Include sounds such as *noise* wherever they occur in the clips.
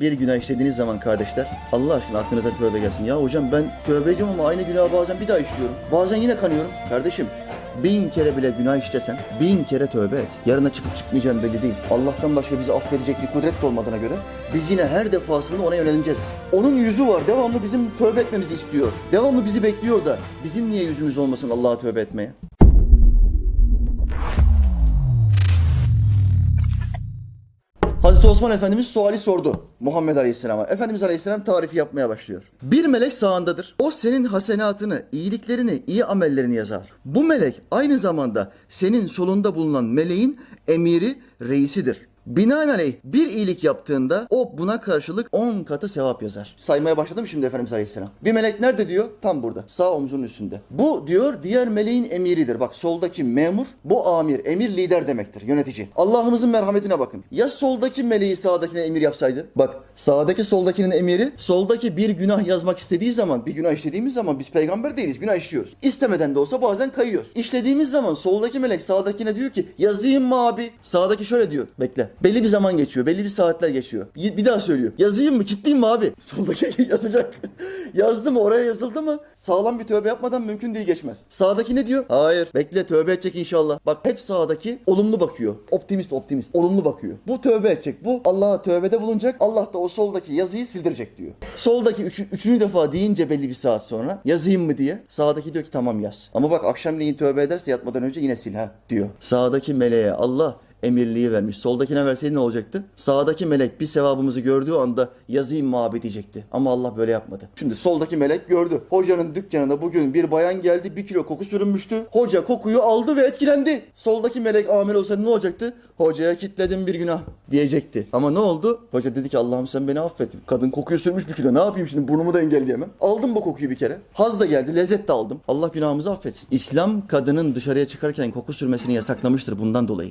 Bir günah işlediğiniz zaman kardeşler Allah aşkına aklınıza tövbe gelsin. Ya hocam ben tövbe ediyorum ama aynı günahı bazen bir daha işliyorum. Bazen yine kanıyorum. Kardeşim bin kere bile günah işlesen bin kere tövbe et. Yarına çıkıp çıkmayacağın belli değil. Allah'tan başka bizi affedecek bir kudret de olmadığına göre biz yine her defasında ona yöneleceğiz. Onun yüzü var. Devamlı bizim tövbe etmemizi istiyor. Devamlı bizi bekliyor da bizim niye yüzümüz olmasın Allah'a tövbe etmeye? Hazreti Osman Efendimiz suali sordu Muhammed Aleyhisselam'a. Efendimiz Aleyhisselam tarifi yapmaya başlıyor. Bir melek sağındadır. O senin hasenatını, iyiliklerini, iyi amellerini yazar. Bu melek aynı zamanda senin solunda bulunan meleğin emiri, reisidir. Binaenaleyh bir iyilik yaptığında o buna karşılık 10 katı sevap yazar. Saymaya başladım şimdi Efendimiz Aleyhisselam. Bir melek nerede diyor? Tam burada. Sağ omzunun üstünde. Bu diyor diğer meleğin emiridir. Bak soldaki memur, bu amir, emir lider demektir, yönetici. Allah'ımızın merhametine bakın. Ya soldaki meleği sağdakine emir yapsaydı? Bak sağdaki soldakinin emiri, soldaki bir günah yazmak istediği zaman, bir günah işlediğimiz zaman biz peygamber değiliz, günah işliyoruz. İstemeden de olsa bazen kayıyoruz. İşlediğimiz zaman soldaki melek sağdakine diyor ki yazayım mı abi? Sağdaki şöyle diyor. Bekle. Belli bir zaman geçiyor. Belli bir saatler geçiyor. Bir daha söylüyor. Yazayım mı? Kitleyeyim mi abi? *laughs* Soldaki yazacak. *laughs* Yazdı mı? Oraya yazıldı mı? Sağlam bir tövbe yapmadan mümkün değil geçmez. Sağdaki ne diyor? Hayır. Bekle tövbe edecek inşallah. Bak hep sağdaki olumlu bakıyor. Optimist optimist. Olumlu bakıyor. Bu tövbe edecek. Bu Allah'a tövbede bulunacak. Allah da o soldaki yazıyı sildirecek diyor. Soldaki üç- üçüncü defa deyince belli bir saat sonra yazayım mı diye. Sağdaki diyor ki tamam yaz. Ama bak akşamleyin tövbe ederse yatmadan önce yine sil ha diyor. Sağdaki meleğe Allah emirliği vermiş. Soldakine verseydi ne olacaktı? Sağdaki melek bir sevabımızı gördüğü anda yazayım mı abi diyecekti. Ama Allah böyle yapmadı. Şimdi soldaki melek gördü. Hocanın dükkanına bugün bir bayan geldi bir kilo koku sürünmüştü. Hoca kokuyu aldı ve etkilendi. Soldaki melek amel olsaydı ne olacaktı? Hocaya kitledim bir günah diyecekti. Ama ne oldu? Hoca dedi ki Allah'ım sen beni affet. Kadın kokuyu sürmüş bir kilo. Ne yapayım şimdi burnumu da engelleyemem. Aldım bu kokuyu bir kere. Haz da geldi, lezzet de aldım. Allah günahımızı affetsin. İslam kadının dışarıya çıkarken koku sürmesini yasaklamıştır bundan dolayı.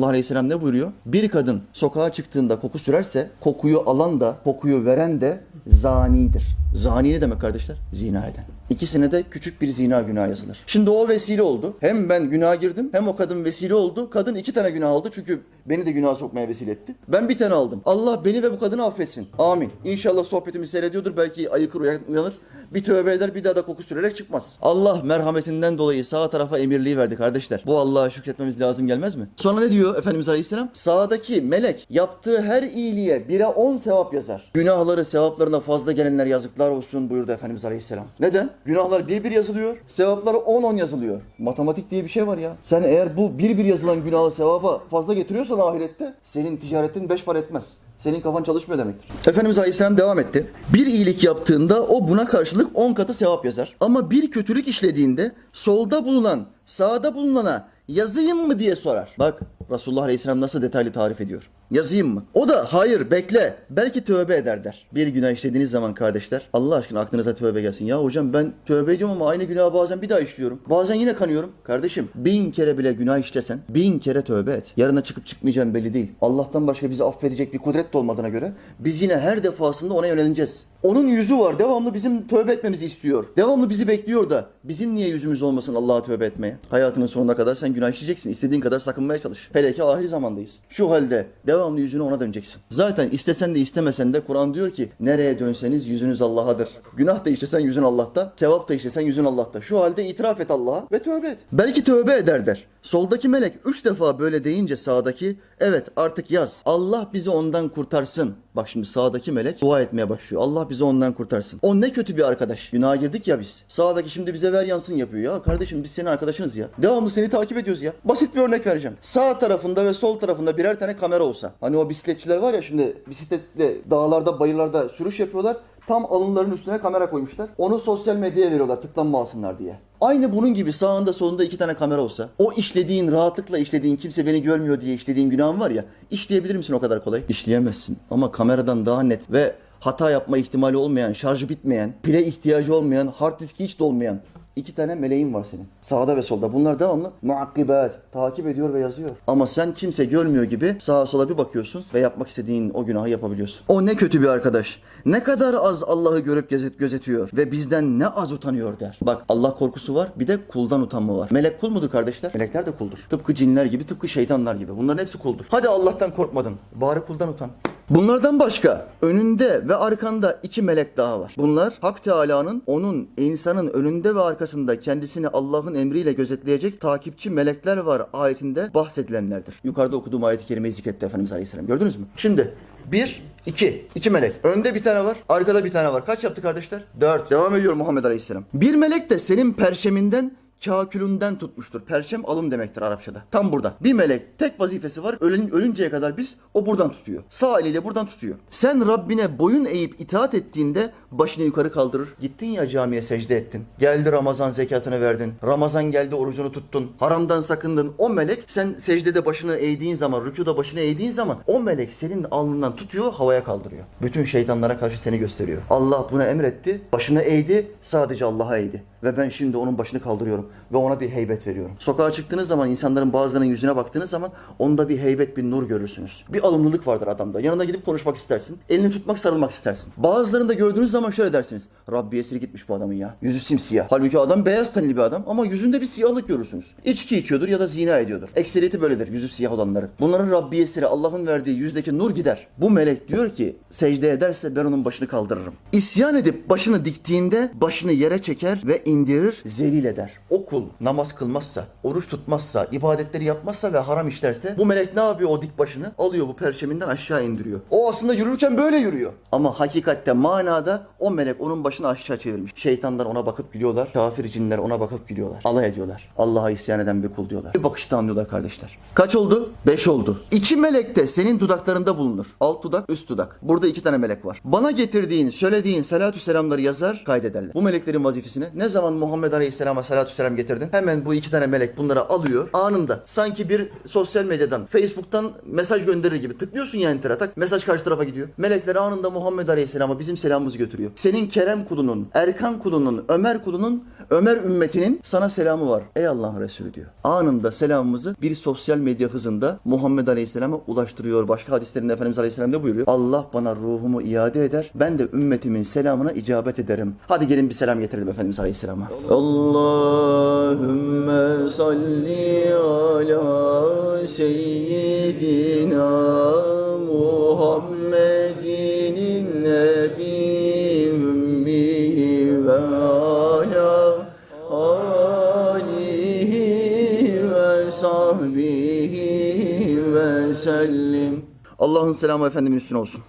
Resulullah Aleyhisselam ne buyuruyor? Bir kadın sokağa çıktığında koku sürerse kokuyu alan da kokuyu veren de zanidir. Zani ne demek kardeşler? Zina eden. İkisine de küçük bir zina günah yazılır. Şimdi o vesile oldu. Hem ben günah girdim hem o kadın vesile oldu. Kadın iki tane günah aldı çünkü beni de günah sokmaya vesile etti. Ben bir tane aldım. Allah beni ve bu kadını affetsin. Amin. İnşallah sohbetimi seyrediyordur. Belki ayıkır uyan- uyanır. Bir tövbe eder bir daha da koku sürerek çıkmaz. Allah merhametinden dolayı sağ tarafa emirliği verdi kardeşler. Bu Allah'a şükretmemiz lazım gelmez mi? Sonra ne diyor Efendimiz Aleyhisselam? Sağdaki melek yaptığı her iyiliğe bire on sevap yazar. Günahları sevaplarına fazla gelenler yazıklar olsun buyurdu Efendimiz Aleyhisselam. Neden? Günahlar bir bir yazılıyor. Sevapları on on yazılıyor. Matematik diye bir şey var ya. Sen eğer bu bir bir yazılan günahı sevaba fazla getiriyorsan ahirette senin ticaretin beş para etmez. Senin kafan çalışmıyor demektir. Efendimiz Aleyhisselam devam etti. Bir iyilik yaptığında o buna karşılık 10 katı sevap yazar. Ama bir kötülük işlediğinde solda bulunan, sağda bulunana yazayım mı diye sorar. Bak Resulullah Aleyhisselam nasıl detaylı tarif ediyor. Yazayım mı? O da hayır bekle belki tövbe eder der. Bir günah işlediğiniz zaman kardeşler Allah aşkına aklınıza tövbe gelsin. Ya hocam ben tövbe ediyorum ama aynı günahı bazen bir daha işliyorum. Bazen yine kanıyorum. Kardeşim bin kere bile günah işlesen bin kere tövbe et. Yarına çıkıp çıkmayacağın belli değil. Allah'tan başka bizi affedecek bir kudret de olmadığına göre biz yine her defasında ona yöneleceğiz. Onun yüzü var. Devamlı bizim tövbe etmemizi istiyor. Devamlı bizi bekliyor da bizim niye yüzümüz olmasın Allah'a tövbe etmeye? Hayatının sonuna kadar sen günah işleyeceksin. İstediğin kadar sakınmaya çalış. Hele ki ahir zamandayız. Şu halde devamlı yüzünü ona döneceksin. Zaten istesen de istemesen de Kur'an diyor ki nereye dönseniz yüzünüz Allah'adır. Günah da işlesen yüzün Allah'ta. Sevap da işlesen yüzün Allah'ta. Şu halde itiraf et Allah'a ve tövbe et. Belki tövbe eder der. Soldaki melek üç defa böyle deyince sağdaki evet artık yaz. Allah bizi ondan kurtarsın. Bak şimdi sağdaki melek dua etmeye başlıyor. Allah bizi ondan kurtarsın. O ne kötü bir arkadaş. Günaha girdik ya biz. Sağdaki şimdi bize ver yansın yapıyor. Ya kardeşim biz senin arkadaşınız ya. Devamlı seni takip ediyoruz ya. Basit bir örnek vereceğim. Sağ tarafında ve sol tarafında birer tane kamera olsa. Hani o bisikletçiler var ya şimdi bisikletle dağlarda bayırlarda sürüş yapıyorlar. Tam alınların üstüne kamera koymuşlar. Onu sosyal medyaya veriyorlar tıklanma alsınlar diye. Aynı bunun gibi sağında solunda iki tane kamera olsa o işlediğin rahatlıkla işlediğin kimse beni görmüyor diye işlediğin günahın var ya işleyebilir misin o kadar kolay? İşleyemezsin ama kameradan daha net ve hata yapma ihtimali olmayan, şarjı bitmeyen, pile ihtiyacı olmayan, hard diski hiç dolmayan iki tane meleğin var senin. Sağda ve solda. Bunlar devamlı muakkibat. Takip ediyor ve yazıyor. Ama sen kimse görmüyor gibi sağa sola bir bakıyorsun ve yapmak istediğin o günahı yapabiliyorsun. O ne kötü bir arkadaş. Ne kadar az Allah'ı görüp gözet gözetiyor ve bizden ne az utanıyor der. Bak Allah korkusu var bir de kuldan utanma var. Melek kul mudur kardeşler? Melekler de kuldur. Tıpkı cinler gibi tıpkı şeytanlar gibi. Bunların hepsi kuldur. Hadi Allah'tan korkmadın. Bari kuldan utan. Bunlardan başka önünde ve arkanda iki melek daha var. Bunlar Hak Teala'nın onun insanın önünde ve arkasında kendisini Allah'ın emriyle gözetleyecek takipçi melekler var ayetinde bahsedilenlerdir. Yukarıda okuduğum ayeti kerimeyi zikretti Efendimiz Aleyhisselam. Gördünüz mü? Şimdi bir, iki. iki melek. Önde bir tane var, arkada bir tane var. Kaç yaptı kardeşler? Dört. Devam ediyor Muhammed Aleyhisselam. Bir melek de senin perşeminden kakülünden tutmuştur. Perşem alım demektir Arapçada. Tam burada. Bir melek tek vazifesi var. Ölün, ölünceye kadar biz o buradan tutuyor. Sağ eliyle buradan tutuyor. Sen Rabbine boyun eğip itaat ettiğinde başını yukarı kaldırır. Gittin ya camiye secde ettin. Geldi Ramazan zekatını verdin. Ramazan geldi orucunu tuttun. Haramdan sakındın. O melek sen secdede başını eğdiğin zaman, rükuda başını eğdiğin zaman o melek senin alnından tutuyor, havaya kaldırıyor. Bütün şeytanlara karşı seni gösteriyor. Allah buna emretti. Başını eğdi, sadece Allah'a eğdi. Ve ben şimdi onun başını kaldırıyorum ve ona bir heybet veriyorum. Sokağa çıktığınız zaman insanların bazılarının yüzüne baktığınız zaman onda bir heybet, bir nur görürsünüz. Bir alımlılık vardır adamda. Yanına gidip konuşmak istersin. Elini tutmak, sarılmak istersin. Bazılarını da gördüğünüz zaman şöyle dersiniz. Rabbi esiri gitmiş bu adamın ya. Yüzü simsiyah. Halbuki adam beyaz tenli bir adam ama yüzünde bir siyahlık görürsünüz. İçki içiyordur ya da zina ediyordur. Ekseriyeti böyledir yüzü siyah olanların. Bunların Rabbi esiri Allah'ın verdiği yüzdeki nur gider. Bu melek diyor ki secde ederse ben onun başını kaldırırım. İsyan edip başını diktiğinde başını yere çeker ve indirir zelil eder. O kul namaz kılmazsa, oruç tutmazsa, ibadetleri yapmazsa ve haram işlerse bu melek ne yapıyor o dik başını? Alıyor bu perşeminden aşağı indiriyor. O aslında yürürken böyle yürüyor. Ama hakikatte manada o melek onun başını aşağı çevirmiş. Şeytanlar ona bakıp gülüyorlar. Kafir cinler ona bakıp gülüyorlar. Alay ediyorlar. Allah'a isyan eden bir kul diyorlar. Bir bakışta anlıyorlar kardeşler. Kaç oldu? Beş oldu. İki melek de senin dudaklarında bulunur. Alt dudak, üst dudak. Burada iki tane melek var. Bana getirdiğin, söylediğin salatü selamları yazar, kaydederler. Bu meleklerin vazifesine ne zaman Muhammed Aleyhisselam'a salatü selam getirdin? Hemen bu iki tane melek bunları alıyor. Anında sanki bir sosyal medyadan, Facebook'tan mesaj gönderir gibi tıklıyorsun ya enter'a tak mesaj karşı tarafa gidiyor. Melekler anında Muhammed Aleyhisselam'a bizim selamımızı götürüyor. Senin Kerem kulunun, Erkan kulunun, Ömer kulunun, Ömer ümmetinin sana selamı var. Ey Allah'ın Resulü diyor. Anında selamımızı bir sosyal medya hızında Muhammed Aleyhisselam'a ulaştırıyor. Başka hadislerinde Efendimiz Aleyhisselam ne buyuruyor? Allah bana ruhumu iade eder. Ben de ümmetimin selamına icabet ederim. Hadi gelin bir selam getirelim Efendimiz Aleyhisselam'a. Allahümme salli ala seyyidina Muhammedin nebi ümmi ve ala alihi ve sahbihi ve sellim. Allah'ın selamı Efendimin üstüne olsun.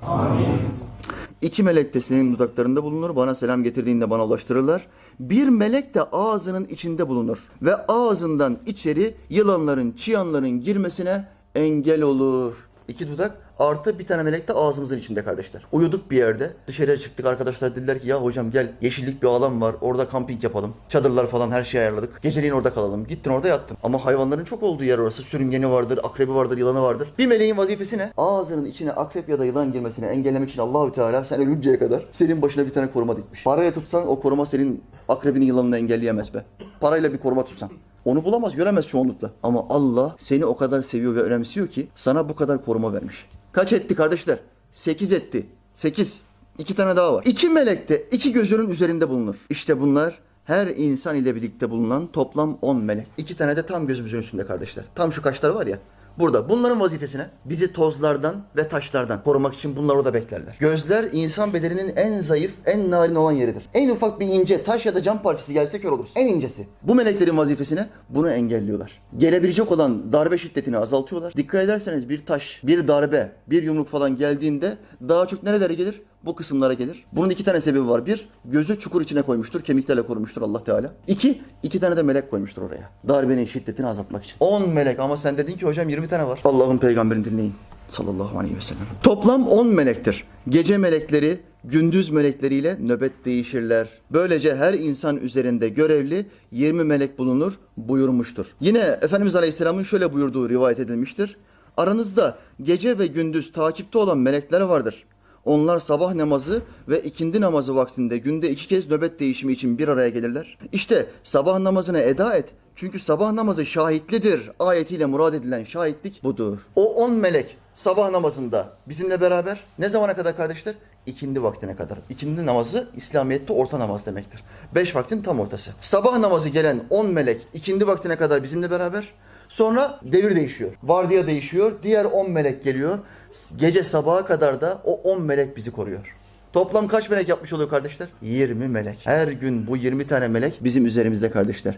İki melek de senin dudaklarında bulunur. Bana selam getirdiğinde bana ulaştırırlar. Bir melek de ağzının içinde bulunur. Ve ağzından içeri yılanların, çıyanların girmesine engel olur. İki dudak artı bir tane melek de ağzımızın içinde kardeşler. Uyuduk bir yerde. Dışarıya çıktık arkadaşlar dediler ki ya hocam gel yeşillik bir alan var. Orada kamping yapalım. Çadırlar falan her şeyi ayarladık. Geceliğin orada kalalım. Gittin orada yattın. Ama hayvanların çok olduğu yer orası. Sürüngeni vardır, akrebi vardır, yılanı vardır. Bir meleğin vazifesi ne? Ağzının içine akrep ya da yılan girmesini engellemek için Allahü Teala sen ölünceye kadar senin başına bir tane koruma dikmiş. Paraya tutsan o koruma senin akrebinin yılanını engelleyemez be. Parayla bir koruma tutsan. Onu bulamaz, göremez çoğunlukla. Ama Allah seni o kadar seviyor ve önemsiyor ki sana bu kadar koruma vermiş. Kaç etti kardeşler? Sekiz etti. Sekiz. İki tane daha var. İki melek de iki gözünün üzerinde bulunur. İşte bunlar her insan ile birlikte bulunan toplam 10 melek. İki tane de tam gözümüzün üstünde kardeşler. Tam şu kaşlar var ya. Burada. Bunların vazifesine bizi tozlardan ve taşlardan korumak için bunlar orada beklerler. Gözler insan bedeninin en zayıf, en narin olan yeridir. En ufak bir ince taş ya da cam parçası gelse kör oluruz. En incesi. Bu meleklerin vazifesine bunu engelliyorlar. Gelebilecek olan darbe şiddetini azaltıyorlar. Dikkat ederseniz bir taş, bir darbe, bir yumruk falan geldiğinde daha çok nerelere gelir? Bu kısımlara gelir. Bunun iki tane sebebi var. Bir, gözü çukur içine koymuştur, kemiklerle korumuştur Allah Teala. İki, iki tane de melek koymuştur oraya. Darbenin şiddetini azaltmak için. 10 melek ama sen dedin ki hocam 20 tane var. Allah'ın peygamberini dinleyin. Sallallahu aleyhi ve sellem. Toplam 10 melektir. Gece melekleri gündüz melekleriyle nöbet değişirler. Böylece her insan üzerinde görevli 20 melek bulunur buyurmuştur. Yine Efendimiz Aleyhisselam'ın şöyle buyurduğu rivayet edilmiştir. Aranızda gece ve gündüz takipte olan melekler vardır. Onlar sabah namazı ve ikindi namazı vaktinde günde iki kez nöbet değişimi için bir araya gelirler. İşte sabah namazını eda et. Çünkü sabah namazı şahitlidir. Ayetiyle murad edilen şahitlik budur. O on melek sabah namazında bizimle beraber ne zamana kadar kardeşler? İkindi vaktine kadar. İkindi namazı İslamiyet'te orta namaz demektir. Beş vaktin tam ortası. Sabah namazı gelen on melek ikindi vaktine kadar bizimle beraber. Sonra devir değişiyor. Vardiya değişiyor. Diğer 10 melek geliyor. Gece sabaha kadar da o 10 melek bizi koruyor. Toplam kaç melek yapmış oluyor kardeşler? 20 melek. Her gün bu 20 tane melek bizim üzerimizde kardeşler.